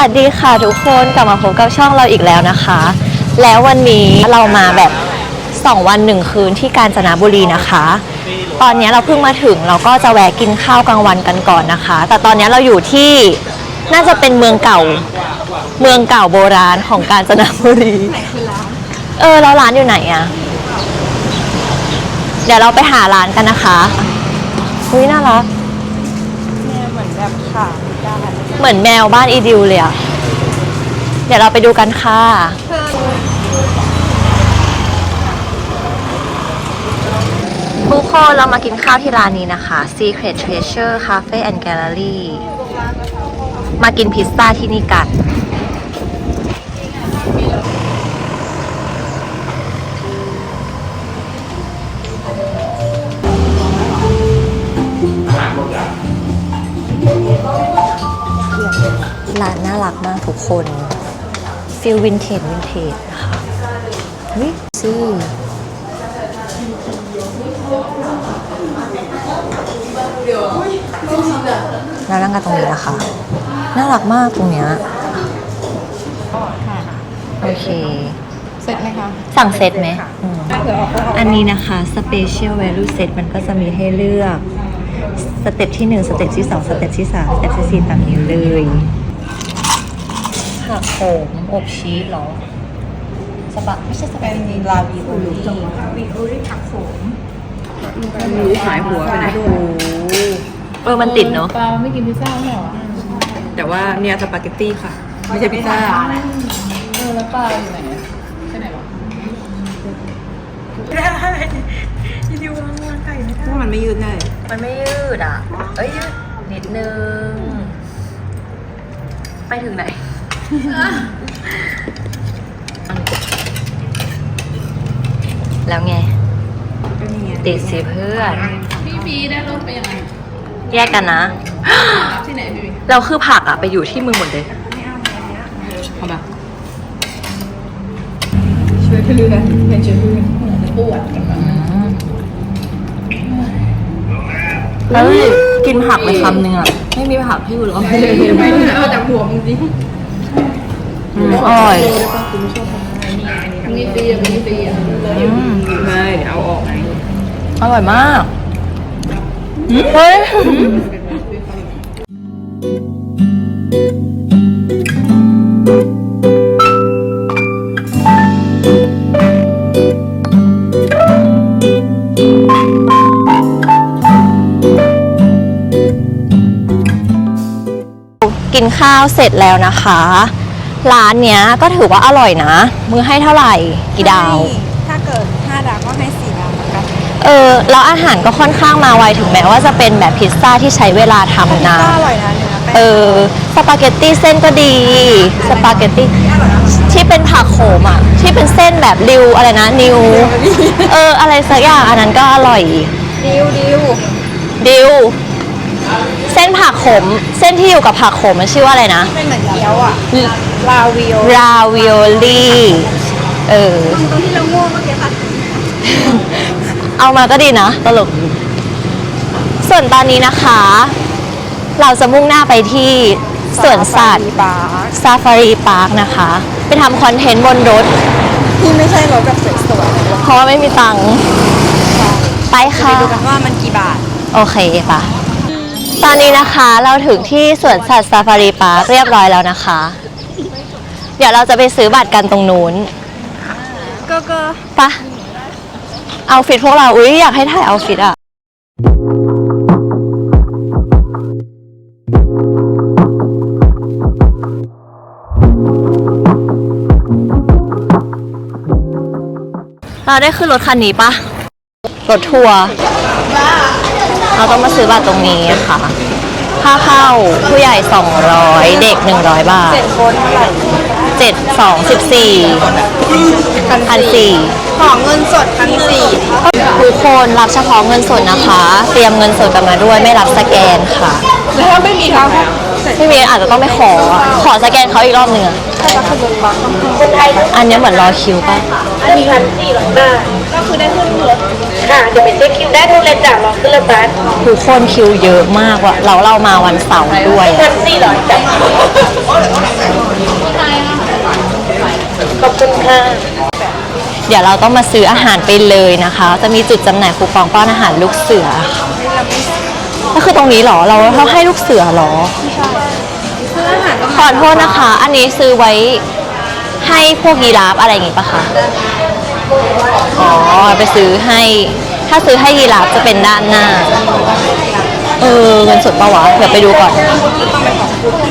สวัสดีค่ะทุกคนกลับมาพบกับช่องเราอีกแล้วนะคะ แล้ววันนี้เรามาแบบ 2 วันหนึ่งคืนที่กาญจนบุรีนะคะ ตอนนี้เราเพิ่งมาถึงเราก็จะแวะกินข้าวกลางวันกันก่อนนะคะ แต่ตอนนี้เราอยู่ที่น่าจะเป็นเมืองเก่า เมืองเก่าโบราณของกาญจนบุรีเออแล้วร้านอยู่ไหนอะเดี๋ยวเราไปหาร้านกันนะคะอุ้ยน่ารักเนี่ยเหมือนแบบขาได้ เหมือนแมวบ้านอีดิวเลยอะเดี๋ยวเราไปดูกันค่ะ ทุกคนเรามากินข้าวที่ร้านนี้นะคะ Secret Treasure Cafe and Gallery มากินพิซซ่าที่นี่กัน ร้านน่ารักมากทุกคนฟิลวินเทจวินเทจนะคะวิซี่เรานั่งกันตรงนี้นะคะ น่ารักมากตรงเนี้ยโอเค เสร็จไหมคะ สั่งเซตไหมอืมเผื่อออกก็ออกอันนี้นะคะ Special Value Set มันก็จะมีให้เลือก สเต็ปที่ 1 สเต็ปที่ 2 สเต็ปที่ 3 สเต็ปที่ 4 ตามนี้เลย ผักโขมอบชีสเหรอสปะไม่ใช่สปาเป็นเกตตี้ลาวิโอลีวิโอลีผักโขมหมูหายหัวไปไหนโอ้โหเออมันติดเนาะปลาไม่กินพิซซ่าไม่เหรอแต่ว่าเนี่ยสปาเกตตี้ค่ะ ไม่ใช่พิซซ่าเออแล้วปลาอยู่ไหนอะไปไหนหรอเพราะมันไม่ยืดได้ มันไม่ยืดอะ เอ้ยยืดนิดนึง ไปถึงไหน แล้วไงก็นี่ไง ติดสิเพื่อน พี่ฟีได้รถไปยังไงแยกกันนะ รับที่ไหนพี่ฟีเราคือผักอะไปอยู่ที่มึงหมดเลยเอาแบบช่วยเพื่อนเป็นช่วยเพื่อนปวดกันมาเฮ้ยกินผักไปคำหนึ่งอะไม่มีผักให้กูหรอไม่เอาจากหัวมึงดิ อืมอร่อย มีฟรีอะมีฟรีอะอืมไม่เดี๋ยวเอาออกไงอร่อยมากเฮ้ยกินข้าวเสร็จแล้วนะคะ ร้านเนี้ยก็ถือว่าอร่อยนะ มือให้เท่าไหร่กี่ดาวถ้าเกิด5ดาวก็ให้4ดาวเหมือนกันเออแล้วอาหารก็ค่อนข้างมาไวถึงแม้ว่าจะเป็นแบบพิซซ่าที่ใช้เวลาทำนานอร่อยนะเนื้อแป้งเออสปาเกตตี้เส้นก็ดี สปาเกตตี้ที่เป็นผักโขมอะ ที่เป็นเส้นแบบริวอะไรนะ นิว เออ อะไรสักอย่างอันนั้นก็อร่อย ดิวดิวดิว เส้นผักโขม เส้นที่อยู่กับผักโขมมันชื่อว่าอะไรนะ เป็นเหมือนเกี๊ยวอะ ลาวิโอราวิโอลี่เออตรงที่เราง่วงเมื่อกี้ค่ะเอามาก็ดีนะ ตลก ส่วนตอนนี้นะคะ เราจะมุ่งหน้าไปที่สวนสัตว์บาร์ซาฟารีพาร์คนะคะ ไปทำคอนเทนต์บนรถ ที่ไม่ใช่รถแบบสวยๆเพราะว่าไม่มีตังค์ไปไปค่ะ ดูกันว่ามันกี่บาท โอเคปะตอนนี้นะคะเราถึงที่สวนสัตว์ซาฟารีพาร์คเรียบร้อยแล้วนะคะ เดี๋ยวเราจะไปซื้อบัตรกันตรงนู้นก็ก็ปะเอาฟิตพวกเรา อุ้ยอยากให้ถ่ายเอาฟิตอะเราได้ขึ้นรถคันนี้ปะรถทัวร์เราต้องมาซื้อบัตรตรงนี้ค่ะค่าเข้าผู้ใหญ่ 200 เด็ก 100 บาทเจ็ดคนเท่าไหร่ 7 2 14พันสี่ขอเงินสดพันสี่ทุกคนรับเฉพาะเงินสดนะคะ เตรียมเงินสดกันมาด้วยไม่รับสแกนค่ะ แล้วถ้าไม่มีครับไม่มีอาจจะต้องไปขอ ขอสแกนเขาอีกรอบหนึ่งอะถ้าจะขึ้นรถบัสต้องอันนี้เหมือนรอคิวป่ะอันนี้พันสี่หรอได้ก็คือได้ขึ้นรถค่ะเดี๋ยวไปเช็คคิวได้ทุกเลยจ้ะรอขึ้นรถบัสทุกคนคิวเยอะมากว่ะเราเรามาวันเสาร์ด้วยพัอะนสี่ร้อยจ้ะ ขอบคุณค่ะ เดี๋ยวเราต้องมาซื้ออาหารไปเลยนะคะ จะมีจุดจำหน่ายคูปองป้อนอาหารลูกเสือค่ะก็คือตรงนี้เหรอ เราเราให้ลูกเสือเหรอ ขอโทษนะคะ อันนี้ซื้อไว้ให้พวกยีราฟอะไรอย่างงี้ปะคะ อ๋อ ไปซื้อให้ ถ้าซื้อให้ยีราฟจะเป็นด้านหน้า เออ เงินสดปะวะ เดี๋ยวไปดูก่อน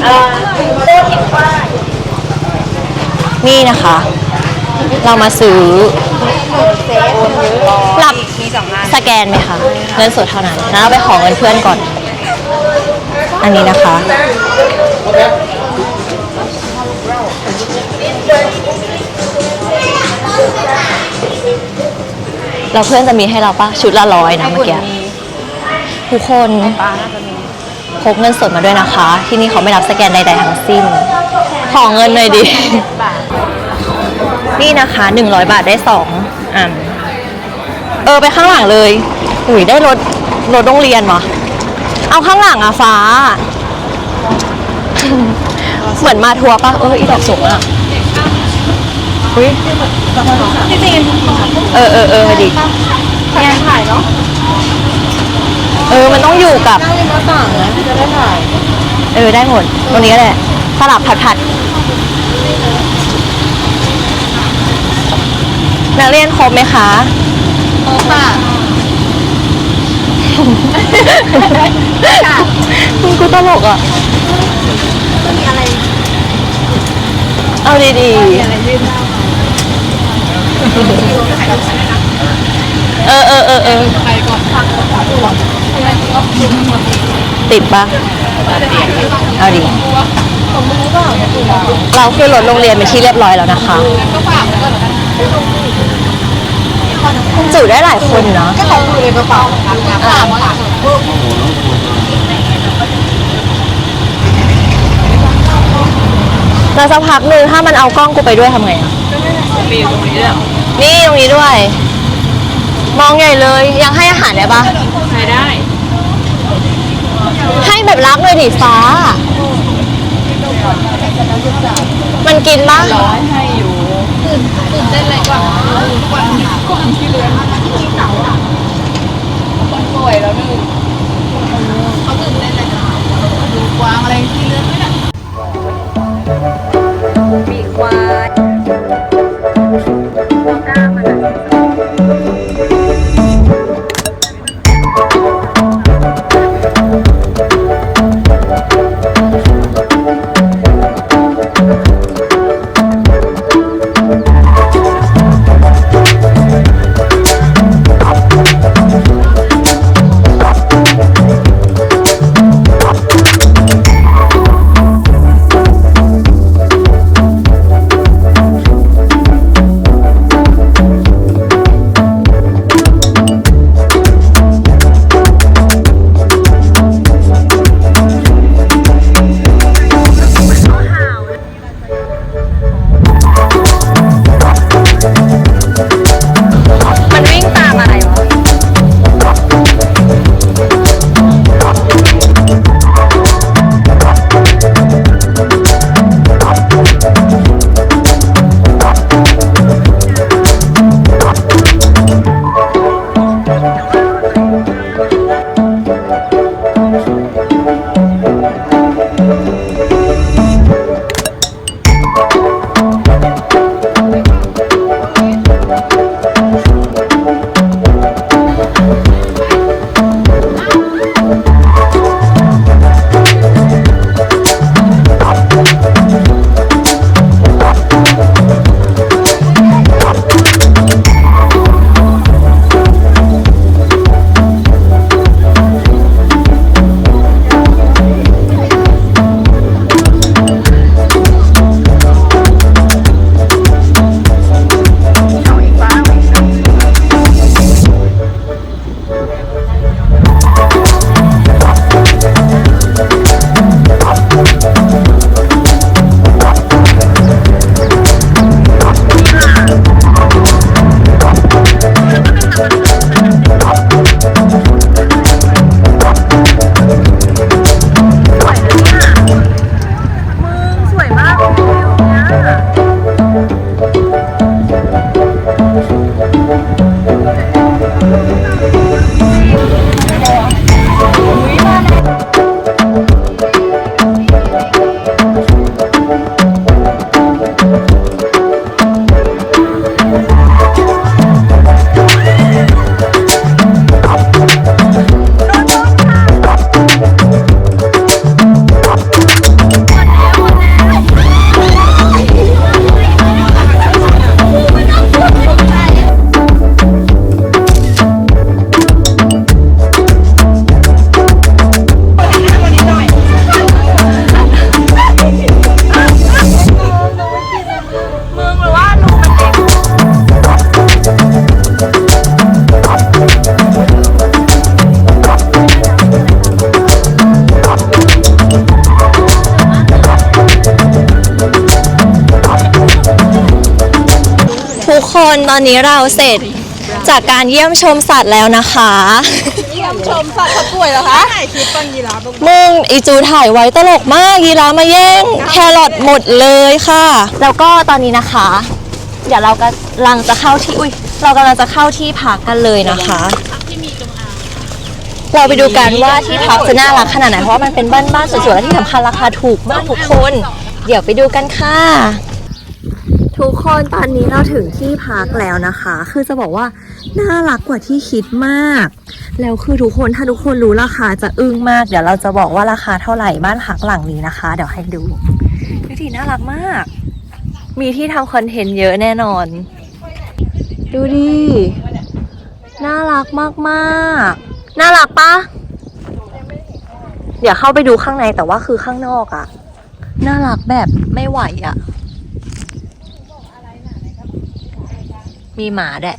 อ่าโต้ทิพว่า นี่นะคะ เรามาซื้อรับสแกนไหมคะเงินสดเท่านั้นแล้วเราไปขอเงินเพื่อนก่อน อันนี้นะคะ เราเพื่อนจะมีให้เราปะชุดละร้อยนะเมื่อกี้ทุกคนปลาน่าจะมีพกเงินสดมาด้วยนะคะ ที่นี่เขาไม่รับสแกนใดๆทั้งสิ้น ขอเงินหน่อยดิ นี่นะคะ 100 บาทได้สองอัน เออไปข้างหลังเลย อุ้ยได้รถรถโรงเรียนวะเอาข้างหลังอะฟ้า เหมือนมาทัวร์ปะเอออีดอกสูงอะอุ้ยเออเออเออดีเนี่ยถ่ายเนาะ เออ มันต้องอยู่กับนั่งริมหน้าต่างนะจะได้ถ่าย เออ ได้หมด ตรงนี้ก็ได้สลับผัดผัด นักเรียนครบไหมคะโอ้ค่ะคุณกูตลกอะเอาดีๆเออเออเออเออไปก่อนพักก่อนติดปะเอาดิเราขึ้นรถโรงเรียนเป็นที่เรียบร้อยแล้วนะคะ ก็ฝากไว้ก่อนแล้วกัน จุได้หลายคนเนาะก็เขาอยู่ในกระเป๋าฝากไว้ก่อนแล้วสักพักหนึ่งถ้ามันเอากล้องกูไปด้วยทำไงอะมีตรงนี้ด้วยนี่ตรงนี้ด้วย มองใหญ่เลยยังให้อาหารได้ปะใช้ได้ ให้แบบรักเลยดิฟ้า มันกินปะร้อยให้อยู่ ตื่นเต้นอะไรกว่าก่อนก่อนที่เรือที่เสาอะคนป่วยแล้วหนึ่งเขาตื่นเต้นอะไรกันดูกวางอะไรที่เรือไม่ได้ปีกวาย ตอนนี้เราเสร็จจากการเยี่ยมชมสัตว์แล้วนะคะชมสัตว์เขาป่วยเหรอคะถ่ายคลิปตอนยีราฟมึงอีจูถ่ายไว้ตลกมากยีราฟมาแย่งแครอทหมดเลยค่ะ แล้วก็ตอนนี้นะคะ เดี๋ยวเรากำลังจะเข้าที่อุ้ยเรากำลังจะเข้าที่พักกันเลยนะคะเราไปดูกันว่าที่พักจะน่ารักขนาดไหนเพราะว่ามันเป็นบ้านบ้านๆสวยๆและที่สำคัญราคาถูกมากทุกคน เดี๋ยวไปดูกันค่ะ ทุกคนตอนนี้เราถึงที่พักแล้วนะคะ คือจะบอกว่าน่ารักกว่าที่คิดมาก แล้วคือทุกคนถ้าทุกคนรู้ราคาจะอึ้งมาก เดี๋ยวเราจะบอกว่าราคาเท่าไหร่บ้านพักหลังนี้นะคะ เดี๋ยวให้ดูดูดิน่ารักมาก มีที่ทำคอนเทนต์เยอะแน่นอน ดูดิน่ารักมากๆ น่ารักปะเดี๋ยวเข้าไปดูข้างในแต่ว่าคือข้างนอกอะน่ารักแบบไม่ไหวอะ มีหมาแดะ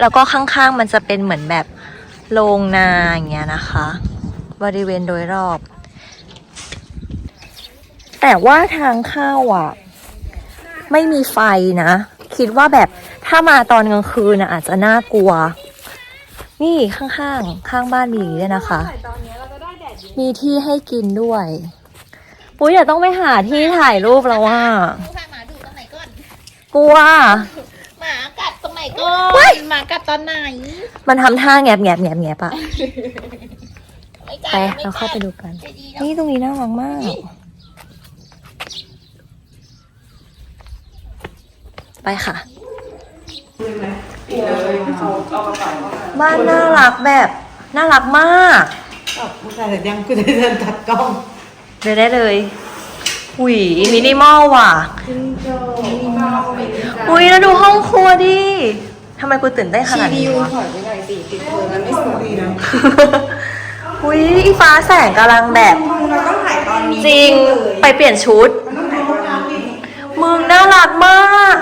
แล้วก็ข้างๆมันจะเป็นเหมือนแบบโรงนาอย่างเงี้ยนะคะ บริเวณโดยรอบ แต่ว่าทางเข้าอะ ไม่มีไฟนะ คิดว่าแบบถ้ามาตอนกลางคืนนะอาจจะน่ากลัว นี่ข้างๆ ข้างบ้านมีด้วยนะคะ มีที่ให้กินด้วยปุ้ยเดี๋ยวต้องไปหาที่ถ่ายรูปแล้วว่าพาหมาดูตรงไหนก่อนกลัว ตรงไหนก่อนหมากัดตอนไหนมันทำท่าแงบแงบแงบแงบอะไม่กัดไปไม่เรากัเข้าดไปดูกันใจดีเนอะนี่ตรงนี้น่ารักมาก ไปค่ะ บ้านน่ารักแบบ น่ารักมากมึงถ่ายเสร็จยังกูจะเดินตัดกล้องเดินได้เลยหุยมินิมอลว่ะ อุ้ยแล้วดูห้องครัวดิ ทำไมกูตื่นเต้นขนาดนี้วะ ถอยไปหน่อยสิติดเธอแล้วไม่สวยดีนะอุ้ยอีฟ้าแสงกำลังแบบเราต้องถ่ายตอนนี้จริงไปเปลี่ยนชุดมึงน่ารักมาก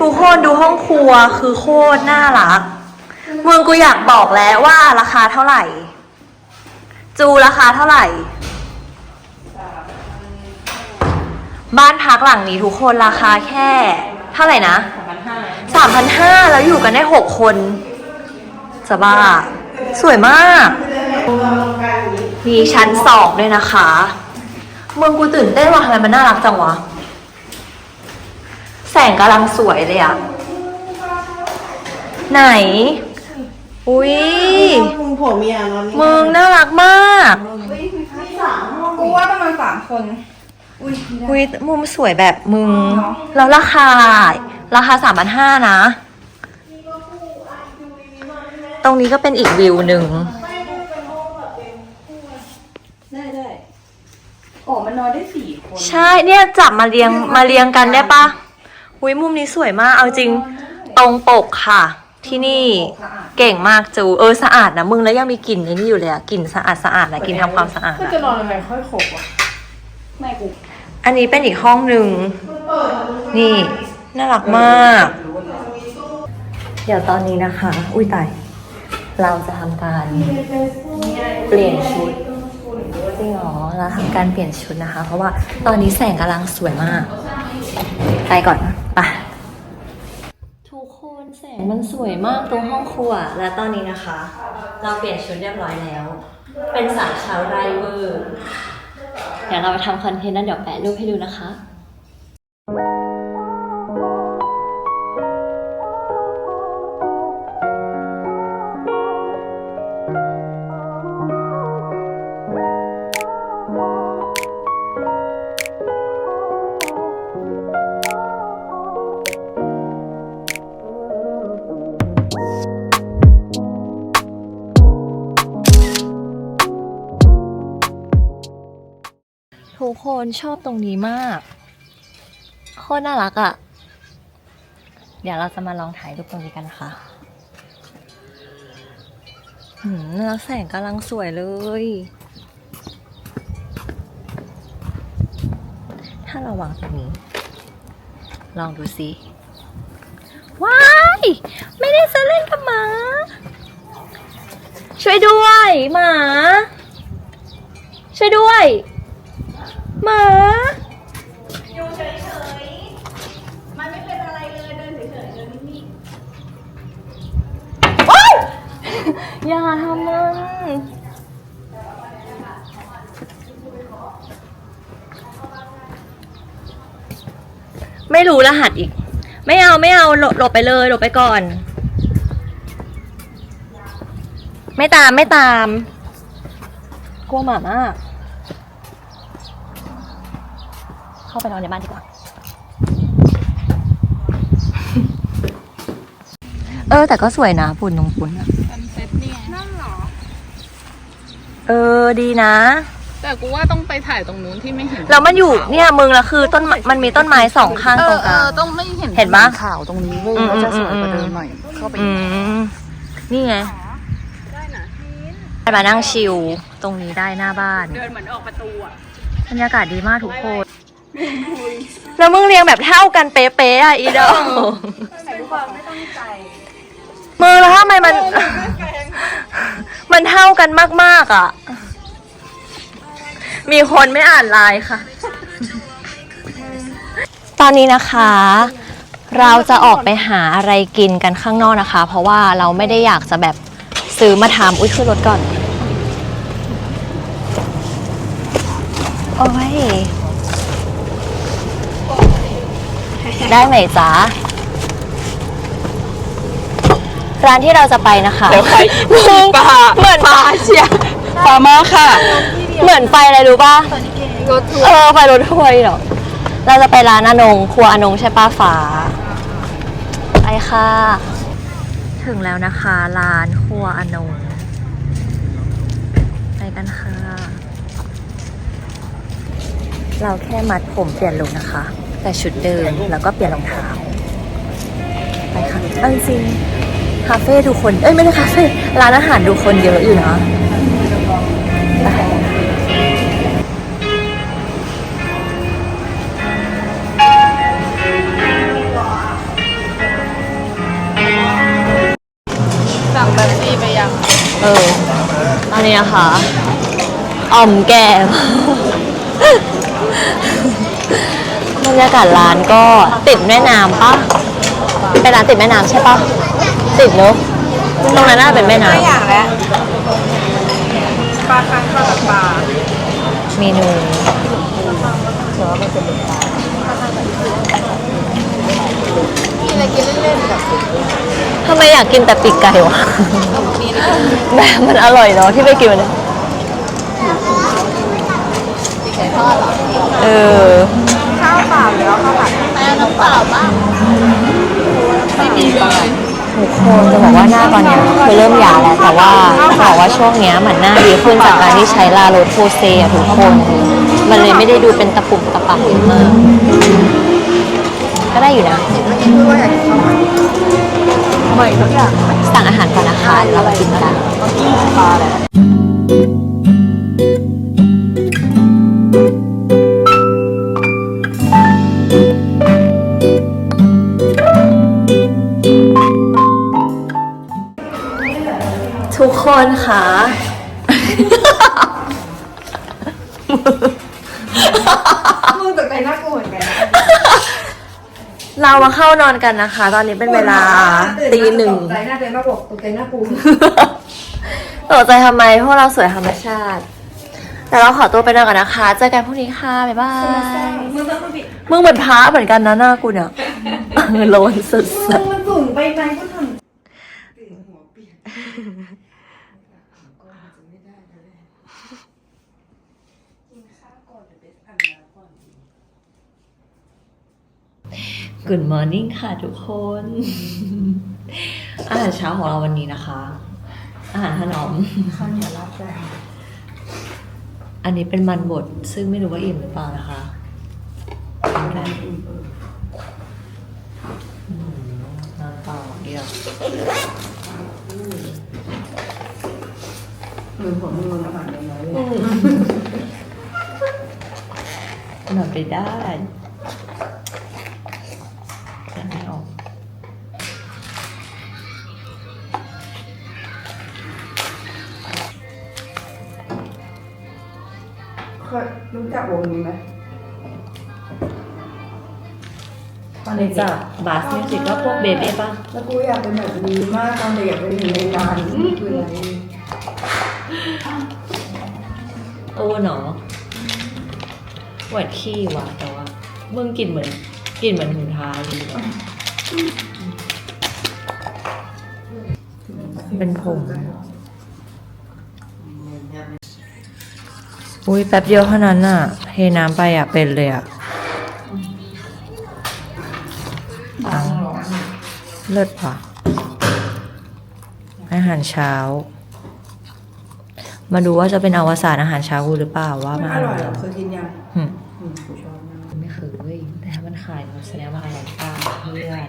ทุกคนดูห้องครัวคือโคตรน่ารัก มึงกูอยากบอกแล้วว่าราคาเท่าไหร่ จูราคาเท่าไหร่ บ้านพักหลังนี้ทุกคนราคาแค่ เท่าไหร่นะ สามพันห้าแล้วอยู่กันได้หกคนจะบ้า สวยมาก มีชั้นสองด้วยนะคะ เมืองกูตื่นเต้นว่ะทำไมมันน่ารักจังวะ แสงกำลังสวยเลยอะไหน อุ้ยมึงผัวเมียนอนนี่มึงน่ารักมากกูว่าประมาณสามคน อุ้ยมุมสวยแบบมึง แล้วราคา ราคาสามพันห้านะ ตรงนี้ก็เป็นอีกวิวหนึ่ง ได้ได้อ๋อมันนอนได้สี่คนใช่เนี่ยจับมาเรียงมาเรียงกันได้ปะอุ้ยมุมนี้สวยมากเอาจริง ตรงปกค่ะ ที่นี่เก่งมากจูเออสะอาดนะมึงแล้วยังมีกลิ่นไอ้นี่อยู่เลยอะกลิ่นสะอาดสะอาดนะกลิ่นทำความสะอาดก็อะจะนอนทำไมค่อยขบอะไม่กูอันนี้เป็นอีกห้องหนึ่งนี่ น่ารักมาก เดี๋ยวตอนนี้นะคะ อุ้ยตาย เราจะทำการเปลี่ยนชุดจริงเหรอเราทำการเปลี่ยนชุดนะคะ เพราะว่าตอนนี้แสงกำลังสวยมาก ไปก่อนไปทุกคนแสงมันสวยมากตรงห้องครัว และตอนนี้นะคะ เราเปลี่ยนชุดเรียบร้อยแล้ว เป็นสาวชาวไรเวอร์ เดี๋ยวเราไปทำคอนเทนต์นั้นเดี๋ยวแปะรูปให้ดูนะคะ คนชอบตรงนี้มาก โคตรน่ารักอะ่ะ เดี๋ยวเราจะมาลองถ่ายรูปตรงนี้กันนะคะหืมเนื้อแสงกำลังสวยเลย ถ้าเราวางตรงนี้ ลองดูสิว้าย ไม่ได้จะเล่นกับหมา ช่วยด้วย หมา ช่วยด้วย หมาอยู่เฉยๆ มันไม่เป็นอะไรเลยเดินเฉยๆเดินนิ่งๆว้ายอย่าทำมัน ไม่รู้รหัสอีก ไม่เอาไม่เอาหลบหลบไปเลยหลบไปก่อน ไม่ตามไม่ตาม กลัวหมามาก เข้าไปนอนในบ้านดีกว่า เออ แต่ก็สวยนะปุ่นนงปุ่นอะซันเซ็ตนี่ไงนั่นเหรอ เออดีนะ แต่กูว่าต้องไปถ่ายตรงนู้นที่ไม่เห็นแล้วมันอยู่เนี่ยมึงละคือต้นไม้มันมีต้นไม้สองข้างเอตรองกเอลาง อต้องไม่เห็นเห็นปะขาวตรงนี้เว้ยอืมมันจะสวยอืมกว่าเดิมอืมหน่อยเข้าไปอืมนี่ไงได้นะไปมานั่งชิลตรงนี้ได้หน้าบ้าน เดินเหมือนออกประตูอะ บรรยากาศดีมากทุกคน แล้วมึงเรียงแบบเท่ากันเป๊ะๆอะอีดอลมือแล้วทำไมมัน มันเท่ากันมากๆอะ มีคนไม่อ่านไลน์ค่ะ ตอนนี้นะคะ เราจะออกไปหาอะไรกินกันข้างนอกนะคะ เพราะว่าเราไม่ได้อยากจะแบบซื้อมาทำอุ้ยขึ้นรถก่อน โอ้ย ได้ไหมจ๊ะร้านที่เราจะไปนะคะเดี๋ยวใครอีกมึงปลาเหมือนปลาเชียปลามาค่ะ เหมือนไฟอะไรรู้ป่ะเออไฟรถถ้วยเหรอเราจะไปร้านอนงครัวอนงใช่ป้าฟ้าไปค่ะ ถึงแล้วนะคะร้านครัวอนงไปกันค่ะ เราแค่มัดผมเปลี่ยนลุคนะคะ แต่ชุดเดิมแล้วก็เปลี่ยนรองเท้าไปค่ะเอาจริงๆคาเฟ่ดูคน เอ้ยไม่ใช่คาเฟ่ร้านอาหารดูคนเยอะอยู่นะไปสั่งแบบซี่ไปยัง เออตอนนี้นะคะอ่อมแก้มบ รรยากาศร้านก็ติดแม่น้ำปะเป็นร้านติดแม่น้ำใช่ปะติดเนอะตรงนั้นน่าจะเป็นแม่น้อย่างแล้วปลาคังข้าวกับปลาำเมนูหรือว่ามันจะเป็นปลามีอะไรกินเล่นๆแบบทำไมอยากกินแต่ปีกไก่วะแบบมันอร่อยเนาะที่ไปกินวันนี้ไก่ทอดเหรอเออ เปล่าหรือว่าข้าวผัดแม่น้ำเปล่าบ้างไม่มีเลยทุกคนจะบอกว่าหน้าตอนเนี้ยคือเริ่มหยาแล้ว แต่ว่าบอกว่าช่วงเนี้ยเหมือนหน้าดีขึ้นจากการที่ใช้ลาโรโพเซอะทุกคน มันเลยไม่ได้ดูเป็นตะปุ่มตะปักเยอะมาก ก็ได้อยู่นะพูดว่าอยากกินข้าวผัดไม่ทุกอย่างสั่งอาหารก่อนนะคะเดี๋ยวเรามากินกันปลาแหละ คนค่ะ มึงตกใจน่ากลัวเหมือนกันเรามาเข้านอนกันนะคะ ตอนนี้เป็นเวลาตีหนึ่ง ตกใจน่าจะมาบอกตกใจน่ากลัวตกใจทำไมเพราะเราสวยธรรมชาติ แต่เราขอตัวไปนอนก่อนนะคะ เจอกันพรุ่งนี้ค่ะ บ๊ายบาย มึงต้องมาปิดมึงเหมือนพระเหมือนกันนะหน้ากูเนี่ย โลนสุดมึงมันสูงไปไหมก็ทำ Good morning ค่ะทุกคน อาหารเช้าของเราวันนี้นะคะ อาหารถนอม ข้าวเหนียวราดแป้งอันนี้เป็นมันบดซึ่งไม่รู้ว่าอิ่มหรือเปล่านะคะ อืมน้ำเปล่าเดียวมือผมมืออาหารน้อยเลย นอนไปได้ รู้จักวงนี้ไหมตอนนี้จะบาสมิวสิกก็พวกเบเบ้ป่ะ แล้วกูอยากเป็นแบบนี้มากตอนเด็กอยากเป็นอยู่ในงานคืออะไรโอ้หนอหวัดขี้ว่ะแต่ว่ามึงกลิ่นเหมือนกลิ่นเหมือนถุงเท้าดีว่ะเป็นผม อุ้ยแป๊บเดียวเท่านั้นอะเทน้ำไปอะเป็นเลยอะปังเลิศว่ะอาหารเช้า มาดูว่าจะเป็นอวสานอาหารเช้ากูหรือเปล่าว่ามัมันนออร่ร่ออยยเหรอเคยกินยังอืมอืมกูชอบมากไม่เคยเว้ยแต่ถ้ามันขายมันแสดงว่าอร่อยป้าเพื่อน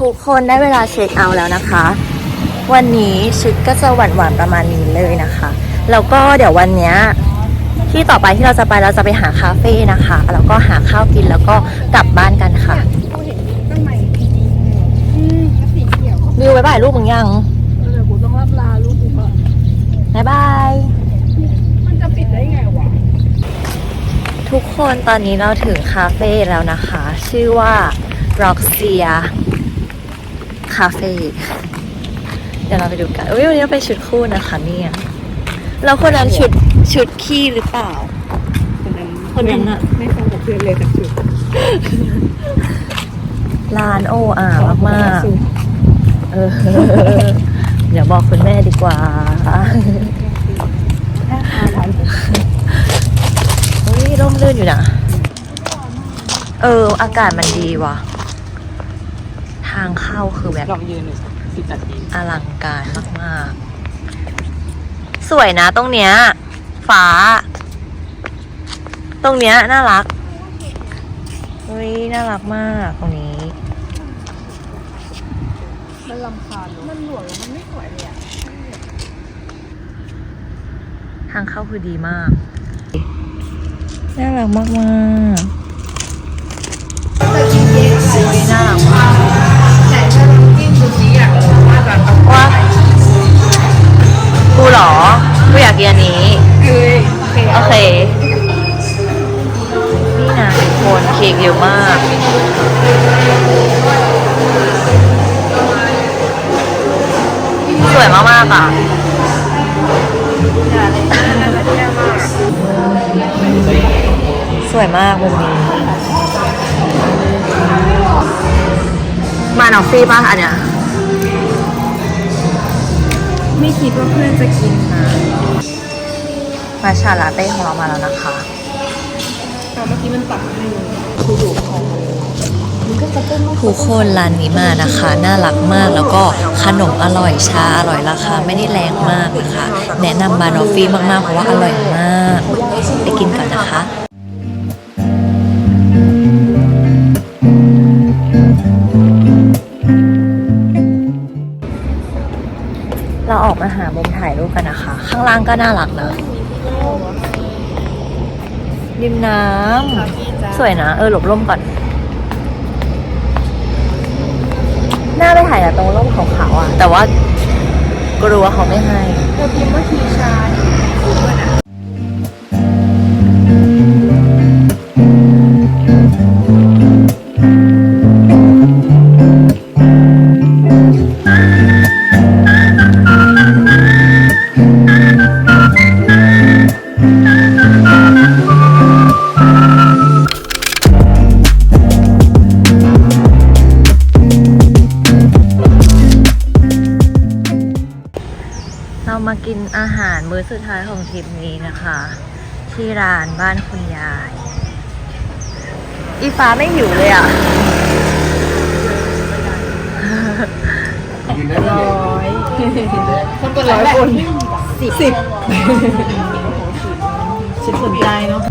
ทุกคนได้เวลาเช็คเอาท์แล้วนะคะ วันนี้ชุดก็จะหวานๆประมาณนี้เลยนะคะ แล้วก็เดี๋ยววันเนี้ยที่ต่อไปที่เราจะไปเราจะไปหาคาเฟ่นะคะ แล้วก็หาข้าวกินแล้วก็กลับบ้านกันค่ะวิวบายบายลูกมึงยังเดี๋ยวกูต้องรับลาลูกกูก่อนบายบาย มันจะปิดได้ไงวะทุกคนตอนนี้เราถึงคาเฟ่แล้วนะคะ ชื่อว่า Roxia Cafe เดี๋ยวเราไปดูกันอุ้ยวันนี้เราไปชุดคู่นะคะเนี่ยแล้วคนนั้นชุดชุดขี้หรือเปล่า คนนั้นคนนั้นอะไม่เข้ากับเพื่อนเลยจากจุดร้านโออ่ามากๆเออเดี๋ยวบอกคุณแม่ดีกว่าเฮ้ยร่มรื่นอยู่นะ เออ อากาศมันดีว่ะทางเข้าคือแบบลองยืนหนึ่งสิบนาทีอลังการมากๆ สวยนะตรงเนี้ยฟ้า ตรงเนี้ยน่ารักเฮ้ยน่ารักมากตรงนี้มันลำคาญมันหลวมแล้วมันไม่สวยเลยอะทางเข้าคือดีมาก น่ารักมากมากๆน่ารักมาก ว่ากูเหรอ กูอยากกินอันนี้ โอเค นี่นะทุกคนเค้กเยอะมาก สวยมากๆอะสวยมากมุมนี้ มาหนอฟฟี่ป่ะอันเนี้ย ไม่คิดว่าเพื่อนจะกินนะมาชาลาเต้ของเรามาแล้วนะคะแต่เมื่อกี้มันตักให้คือดูของทุกคนร้านนี้มานะคะ น่ารักมากแล้วก็ขนมอร่อยชาอร่อยราคาไม่ได้แรงมากนะคะ แนะนำบานอฟฟี่มากๆ เพราะว่าอร่อยมาก ไปกินก่อนนะคะ เราออกมาหามุมถ่ายรูปกันนะคะ ข้างล่างก็น่ารักนะริมน้ำสวยนะ เออหลบร่มก่อน หน้าไปถ่ายแต่ตรงร่มขาวๆอะแต่ว่ากลัวเขาไม่ให้เธอพิมพ์ว่าทีชา ร้านบ้านคุณยาย อีฟ้าไม่หิวเลยอะคนกดร้อยคนสิบสิบสิบสนใจเนาะ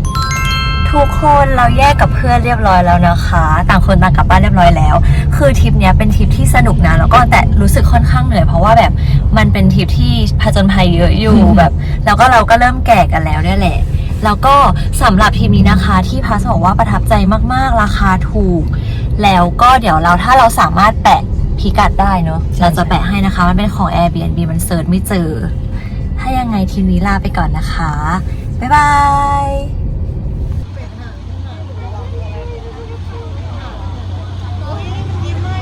ทุกคนเราแยกกับเพื่อนเรียบร้อยแล้วนะคะ ต่างคนต่างกลับบ้านเรียบร้อยแล้ว คือทริปเนี้ยเป็นทริปที่สนุกนะ แล้วก็แต่รู้สึกค่อนข้างเหนื่อยเพราะว่าแบบมันเป็นทริปที่ผจญภัยเยอะอยู่แบบ แล้วก็เราก็เริ่มแก่กันแล้วเนี่ยแหละ แล้วก็สำหรับทริปนี้นะคะที่พัสบอกว่าประทับใจมากๆ ราคาถูก แล้วก็เดี๋ยวเราถ้าเราสามารถแปะพิกัดได้เนอะเราจะแปะให้นะคะ มันเป็นของ Airbnb มันเซิร์ชไม่เจอ ถ้ายังไงทีมนี้ลาไปก่อนนะคะ บ๊ายบาย